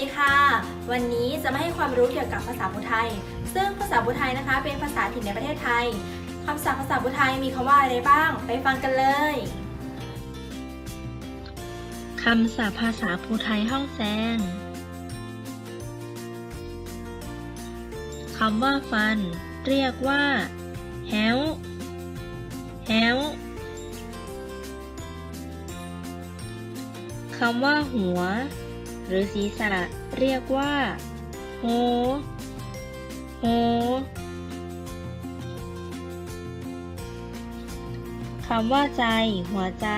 ีค่ะ วันนี้จะมาให้ความรู้เกี่ยวกับภาษาพูไทย ซึ่งภาษาพูไทยนะคะ เป็นภาษาถิ่นในประเทศไทยคำศัพท์ภาษาพูไทยมีคำว่าอะไรบ้าง ไปฟังกันเลยคำศัพท์ภาษาภูไทยห้องแซงคำว่าฟัน เรียกว่าแฮวแฮวคำว่าหัว หรือศีรษะเรียกว่าโฮโฮคำว่าใจ หัวใจ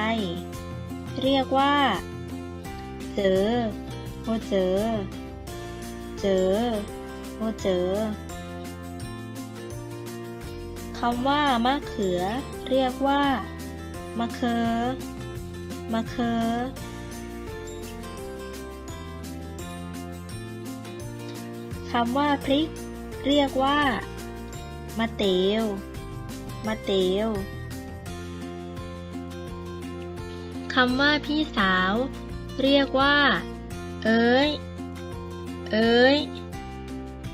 เรียกว่าเจอโอเจอ เจอโอเจอคำว่ามะเขือ เรียกว่ามะเคอมะเคอ คำว่าพริก เรียกว่ามะเตวมะเตวคำว่าพี่สาว เรียกว่า เอ้ย เอ้ย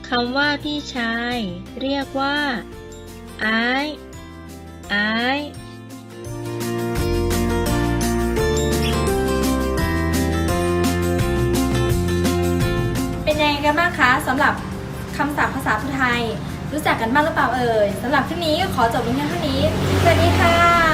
คำว่าพี่ชาย เรียกว่า อ้าย บ้างคะสำหรับคำศัพท์ภาษาไทย รู้จักกันบ้างหรือเปล่าเอ่ยสำหรับคลิปนี้ก็ขอจบลงเพียงเท่านี้สวัสดีค่ะ